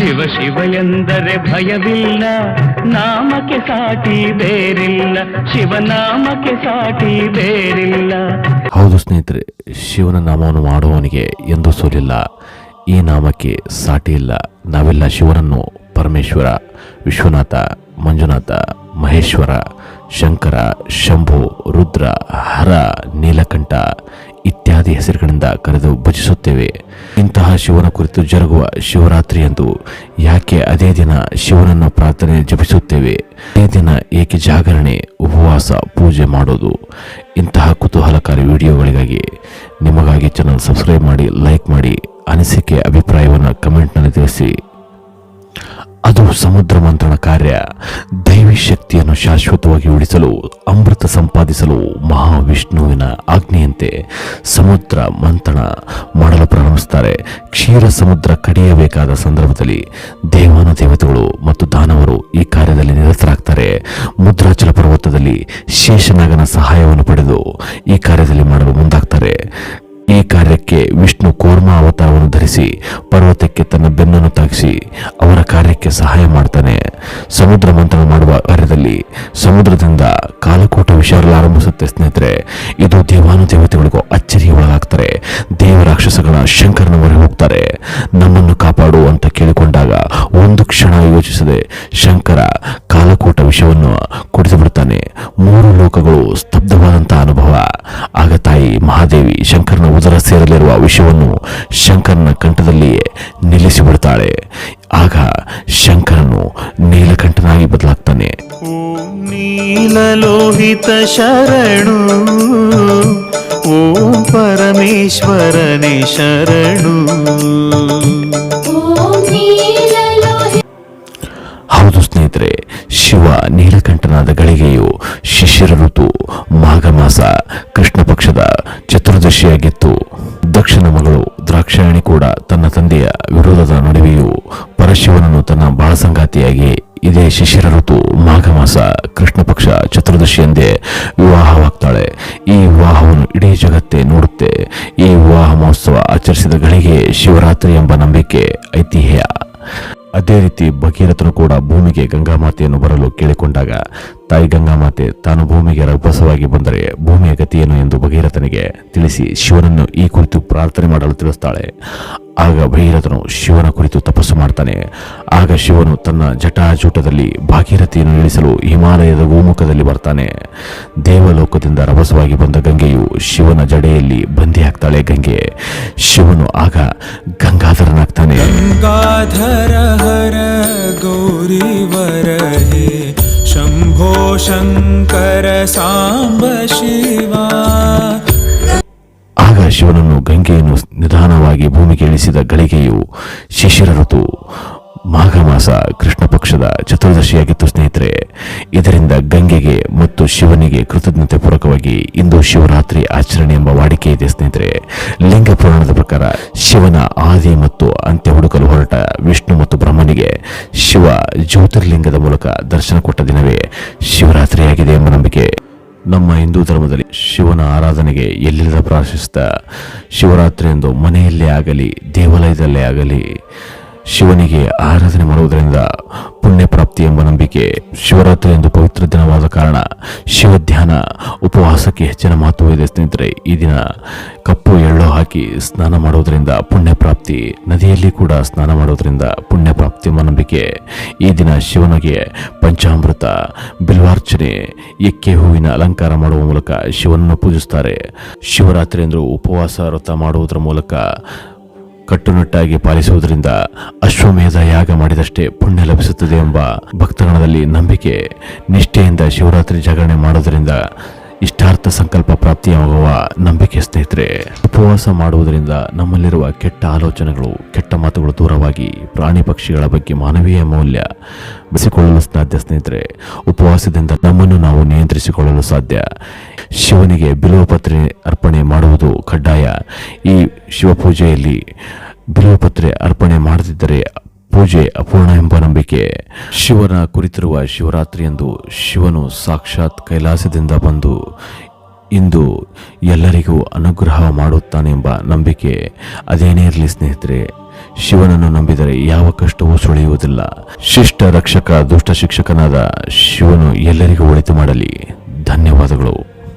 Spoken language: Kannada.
ಶಿವ ಶಿವ ಎಂದರೆ ಭಯವಿಲ್ಲ, ನಾಮಕ್ಕೆ ಸಾಟಿ ಬೇರಿಲ್ಲ ಶಿವನಾಮಕ್ಕೆ ಸಾಟಿ ಬೇರಿಲ್ಲ. ಹೌದು ಸ್ನೇಹಿತರೆ, ಶಿವನ ನಾಮವನ್ನು ಮಾಡುವವನಿಗೆ ಎಂದೂ ಸೋಲಿಲ್ಲ, ಈ ನಾಮಕ್ಕೆ ಸಾಟಿ ಇಲ್ಲ. ನಾವೆಲ್ಲ ಶಿವನನ್ನು ಪರಮೇಶ್ವರ, ವಿಶ್ವನಾಥ, ಮಂಜುನಾಥ, ಮಹೇಶ್ವರ, ಶಂಕರ, ಶಂಭು, ರುದ್ರ, ಹರ, ನೀಲಕಂಠ ಇತ್ಯಾದಿ ಹೆಸರುಗಳಿಂದ ಕರೆದು ಭಜಿಸುತ್ತೇವೆ. ಇಂತಹ ಶಿವನ ಕುರಿತು ಜರುಗುವ ಶಿವರಾತ್ರಿಯಂದು ಯಾಕೆ ಅದೇ ದಿನ ಶಿವನನ್ನು ಪ್ರಾರ್ಥನೆ ಜಪಿಸುತ್ತೇವೆ? ಅದೇ ದಿನ ಏಕೆ ಜಾಗರಣೆ, ಉಪವಾಸ, ಪೂಜೆ ಮಾಡೋದು? ಇಂತಹ ಕುತೂಹಲಕಾರಿ ವಿಡಿಯೋಗಳಿಗಾಗಿ ನಿಮಗಾಗಿ ಚಾನಲ್ ಸಬ್ಸ್ಕ್ರೈಬ್ ಮಾಡಿ ಲೈಕ್ ಮಾಡಿ, ಅನಿಸಿಕೆ, ಅಭಿಪ್ರಾಯವನ್ನು ಕಮೆಂಟ್ನಲ್ಲಿ ತಿಳಿಸಿ. ಅದು ಸಮುದ್ರ ಮಂತ್ರಣ ಕಾರ್ಯ. ದೈವಿ ಶಕ್ತಿಯನ್ನು ಶಾಶ್ವತವಾಗಿ ಉಳಿಸಲು, ಅಮೃತ ಸಂಪಾದಿಸಲು ಮಹಾವಿಷ್ಣುವಿನ ಆಜ್ಞೆಯಂತೆ ಸಮುದ್ರ ಮಂಥನ ಮಾಡಲು ಪ್ರಾರಂಭಿಸುತ್ತಾರೆ. ಕ್ಷೀರ ಸಮುದ್ರ ಕಡಿಯಬೇಕಾದ ಸಂದರ್ಭದಲ್ಲಿ ದೇವಾನು ದೇವತೆಗಳು ಮತ್ತು ದಾನವರು ಈ ಕಾರ್ಯದಲ್ಲಿ ನಿರತರಾಗ್ತಾರೆ. ಮುದ್ರಾಚಲ ಪರ್ವತದಲ್ಲಿ ಶೇಷನಾಗನ ಸಹಾಯವನ್ನು ಪಡೆದು ಈ ಕಾರ್ಯದಲ್ಲಿ ಮಾಡಲು ಮುಂದಾಗ್ತಾರೆ. ಈ ಕಾರ್ಯಕ್ಕೆ ವಿಷ್ಣು ಕೂರ್ಮ ಅವತಾರವನ್ನು ಧರಿಸಿ ಪರ್ವತಕ್ಕೆ ತನ್ನ ಬೆನ್ನನ್ನು ತಾಗಿಸಿ ಅವರ ಕಾರ್ಯಕ್ಕೆ ಸಹಾಯ ಮಾಡ್ತಾನೆ. ಸಮುದ್ರ ಮಂಥನ ಮಾಡುವ ಕಾರ್ಯದಲ್ಲಿ ಸಮುದ್ರದಿಂದ ಕಾಲಕೂಟ ಆರಂಭಿಸುತ್ತೆ ಸ್ನೇಹಿತರೆ. ಇದು ದೇವಾನು ದೇವತೆಗಳಿಗೂ ಅಚ್ಚರಿಗೆ ಒಳಗಾಗ್ತಾರೆ ದೇವ ರಾಕ್ಷಸಗಳ ಶಂಕರನ ಮೊರೆ ಹೋಗ್ತಾರೆ. ನಮ್ಮನ್ನು ಕಾಪಾಡು ಅಂತ ಕೇಳಿಕೊಂಡಾಗ ಒಂದು ಕ್ಷಣ ಯೋಚಿಸದೆ ಶಂಕರ ಕಾಲಕೂಟ ವಿಷವನ್ನು ಕುಡಿದು ಬಿಡ್ತಾನೆ ಮೂರು ಲೋಕಗಳು ಸ್ತಬ್ಧವಾದಂತಹ ಅನುಭವ. ಆಗ ತಾಯಿ ಮಹಾದೇವಿ ಶಂಕರನ ಉದರ ಸೇರಲಿರುವ ವಿಷವನ್ನು ಶಂಕರನ ಕಂಠದಲ್ಲಿಯೇ ನಿಲ್ಲಿಸಿಬಿಡ್ತಾಳೆ ಆಗ ಶಂಕರನು ನೀಲಕಂಠನಾಗಿ ಬದಲಾಗ್ತಾನೆ. ನೀಲಲೋಹಿತ ಶರಣು. ಓಂ ಪರಮೇಶ್ವರನೇ ಶರಣು. ಶಿವ ನೀಲಕಂಠನಾದ ಗಳಿಗೆಯು ಶಿಶಿರ ಋತು ಮಾಘ ಮಾಸ ಕೃಷ್ಣ ಪಕ್ಷದ ಚತುರ್ದಶಿಯಾಗಿತ್ತು. ದಕ್ಷಿಣ ಮಗಳು ದ್ರಾಕ್ಷಾಯಣಿ ಕೂಡ ತನ್ನ ತಂದೆಯ ವಿರೋಧದ ನಡುವೆಯೂ ಪರಶಿವನನ್ನು ತನ್ನ ಬಾಳಸಂಗಾತಿಯಾಗಿ ಇದೇ ಶಿಶಿರ ಋತು ಮಾಘ ಮಾಸ ಕೃಷ್ಣ ಪಕ್ಷ ಚತುರ್ದಶಿಯಂದೇ ವಿವಾಹವಾಗ್ತಾಳೆ. ಈ ವಿವಾಹವನ್ನು ಇಡೀ ಜಗತ್ತೇ ನೋಡುತ್ತೆ. ಈ ವಿವಾಹ ಮಹೋತ್ಸವ ಆಚರಿಸಿದ ಗಳಿಗೆ ಶಿವರಾತ್ರಿ ಎಂಬ ನಂಬಿಕೆ ಐತಿಹ್ಯ. ಅದೇ ರೀತಿ ಭಗೀರಥನು ಕೂಡ ಭೂಮಿಗೆ ಗಂಗಾಮಾತೆಯನ್ನು ಬರಲು ಕೇಳಿಕೊಂಡಾಗ, ತಾಯಿ ಗಂಗಾಮಾತೆ ತಾನು ಭೂಮಿಗೆ ರಭಸವಾಗಿ ಬಂದರೆ ಭೂಮಿಯ ಗತಿಯೇನು ಎಂದು ಭಗೀರಥನಿಗೆ ತಿಳಿಸಿ ಶಿವನನ್ನು ಈ ಕುರಿತು ಪ್ರಾರ್ಥನೆ ಮಾಡಲು ತಿಳಿಸ್ತಾಳೆ. ಆಗ ಭೈರಥನು ಶಿವನ ಕುರಿತು ತಪಸ್ಸು ಮಾಡ್ತಾನೆ. ಆಗ ಶಿವನು ತನ್ನ ಜಟಾಜೂಟದಲ್ಲಿ ಭಾಗೀರಥಿಯನ್ನು ಇಳಿಸಲು ಹಿಮಾಲಯದ ಗೋಮುಖದಲ್ಲಿ ಬರ್ತಾನೆ. ದೇವಲೋಕದಿಂದ ರಭಸವಾಗಿ ಬಂದ ಗಂಗೆಯು ಶಿವನ ಜಡೆಯಲ್ಲಿ ಬಂದಿಯಾಗ್ತಾಳೆ ಗಂಗೆ. ಶಿವನು ಆಗ ಗಂಗಾಧರನಾಗ್ತಾನೆ. ಗಂಗಾಧರ ಹರ ಗೌರಿವರ ಶಂಭೋ ಶಂಕರ ಸಾಂಬ ಶಿವ. ಆಗ ಶಿವನನ್ನು ಗಂಗೆಯನ್ನು ನಿಧಾನವಾಗಿ ಭೂಮಿಗೆ ಇಳಿಸಿದ ಗಳಿಗೆಯು ಶಿಶಿರ ಋತು ಮಾಘ ಮಾಸ ಕೃಷ್ಣ ಪಕ್ಷದ ಚತುರ್ದಶಿಯಾಗಿತ್ತು ಸ್ನೇಹಿತರೆ. ಇದರಿಂದ ಗಂಗೆಗೆ ಮತ್ತು ಶಿವನಿಗೆ ಕೃತಜ್ಞತೆ ಪೂರ್ವಕವಾಗಿ ಇಂದು ಶಿವರಾತ್ರಿ ಆಚರಣೆ ಎಂಬ ವಾಡಿಕೆ ಇದೆ ಸ್ನೇಹಿತರೆ. ಲಿಂಗ ಪುರಾಣದ ಪ್ರಕಾರ ಶಿವನ ಆದಿ ಮತ್ತು ಅಂತ್ಯ ಹುಡುಕಲು ಹೊರಟ ವಿಷ್ಣು ಮತ್ತು ಬ್ರಹ್ಮನಿಗೆ ಶಿವ ಜ್ಯೋತಿರ್ಲಿಂಗದ ಮೂಲಕ ದರ್ಶನ ಕೊಟ್ಟ ದಿನವೇ ಶಿವರಾತ್ರಿಯಾಗಿದೆ ಎಂಬ ನಂಬಿಕೆ. ನಮ್ಮ ಹಿಂದೂ ಧರ್ಮದಲ್ಲಿ ಶಿವನ ಆರಾಧನೆಗೆ ಎಲ್ಲಿಲ್ಲದ ಪ್ರಾಶಸ್ತ? ಶಿವರಾತ್ರಿ ಎಂದು ಮನೆಯಲ್ಲೇ ಆಗಲಿ, ದೇವಾಲಯದಲ್ಲೇ ಆಗಲಿ ಶಿವನಿಗೆ ಆರಾಧನೆ ಮಾಡುವುದರಿಂದ ಪುಣ್ಯ ಪ್ರಾಪ್ತಿ ಎಂಬ ನಂಬಿಕೆ ಶಿವರಾತ್ರಿ ಎಂದು ಪವಿತ್ರ ದಿನವಾದ ಕಾರಣ ಉಪವಾಸಕ್ಕೆ ಹೆಚ್ಚಿನ ಮಹತ್ವ ಇದೆ, ಸ್ನೇಹಿತರೆ. ಈ ದಿನ ಕಪ್ಪು ಎಳ್ಳು ಹಾಕಿ ಸ್ನಾನ ಮಾಡೋದರಿಂದ ಪುಣ್ಯ ಪ್ರಾಪ್ತಿ, ನದಿಯಲ್ಲಿ ಕೂಡ ಸ್ನಾನ ಮಾಡೋದರಿಂದ ಪುಣ್ಯ ಪ್ರಾಪ್ತಿ ನಂಬಿಕೆ ಈ ದಿನ ಶಿವನಿಗೆ ಪಂಚಾಮೃತ, ಬಿಲ್ವಾರ್ಚನೆ, ಎಕ್ಕೆ ಹೂವಿನ ಅಲಂಕಾರ ಮಾಡುವ ಮೂಲಕ ಶಿವನನ್ನು ಪೂಜಿಸುತ್ತಾರೆ. ಶಿವರಾತ್ರಿ ಉಪವಾಸ ವ್ರತ ಮಾಡುವುದರ ಮೂಲಕ ಕಟ್ಟುನಿಟ್ಟಾಗಿ ಪಾಲಿಸುವುದರಿಂದ ಅಶ್ವಮೇಧ ಯಾಗ ಮಾಡಿದಷ್ಟೇ ಪುಣ್ಯ ಲಭಿಸುತ್ತದೆ ಎಂಬ ಭಕ್ತಗಣದಲ್ಲಿ ನಂಬಿಕೆ, ನಿಷ್ಠೆಯಿಂದ ಶಿವರಾತ್ರಿ ಜಾಗರಣೆ ಮಾಡೋದರಿಂದ ಇಷ್ಟಾರ್ಥ ಸಂಕಲ್ಪ ಪ್ರಾಪ್ತಿಯಾಗುವ ನಂಬಿಕೆ ಸ್ನೇಹಿತರೆ, ಉಪವಾಸ ಮಾಡುವುದರಿಂದ ನಮ್ಮಲ್ಲಿರುವ ಕೆಟ್ಟ ಆಲೋಚನೆಗಳು, ಕೆಟ್ಟ ಮಾತುಗಳು ದೂರವಾಗಿ ಪ್ರಾಣಿ ಪಕ್ಷಿಗಳ ಬಗ್ಗೆ ಮಾನವೀಯ ಮೌಲ್ಯ ಬೆಳೆಸಿಕೊಳ್ಳಲು ಸಾಧ್ಯ ಸ್ನೇಹಿತರೆ. ಉಪವಾಸದಿಂದ ನಮ್ಮನ್ನು ನಾವು ನಿಯಂತ್ರಿಸಿಕೊಳ್ಳಲು ಸಾಧ್ಯ. ಶಿವನಿಗೆ ಬಿಲುವಪತ್ರೆ ಅರ್ಪಣೆ ಮಾಡುವುದು ಕಡ್ಡಾಯ. ಈ ಶಿವಪೂಜೆಯಲ್ಲಿ ಬಿಲುವಪತ್ರೆ ಅರ್ಪಣೆ ಮಾಡದಿದ್ದರೆ ಪೂಜೆ ಅಪೂರ್ಣ ಎಂಬ ನಂಬಿಕೆ. ಶಿವನ ಕುರಿತಿರುವ ಶಿವರಾತ್ರಿಯಂದು ಶಿವನು ಸಾಕ್ಷಾತ್ ಕೈಲಾಸದಿಂದ ಬಂದು ಇಂದು ಎಲ್ಲರಿಗೂ ಅನುಗ್ರಹ ಮಾಡುತ್ತಾನೆ ಎಂಬ ನಂಬಿಕೆ. ಅದೇನೇ ಇರಲಿ ಸ್ನೇಹಿತರೆ, ಶಿವನನ್ನು ನಂಬಿದರೆ ಯಾವ ಕಷ್ಟವೂ ಸುಳಿಯುವುದಿಲ್ಲ. ಶಿಷ್ಟ ರಕ್ಷಕ, ದುಷ್ಟ ಶಿಕ್ಷಕನಾದ ಶಿವನು ಎಲ್ಲರಿಗೂ ಒಳಿತು ಮಾಡಲಿ. ಧನ್ಯವಾದಗಳು.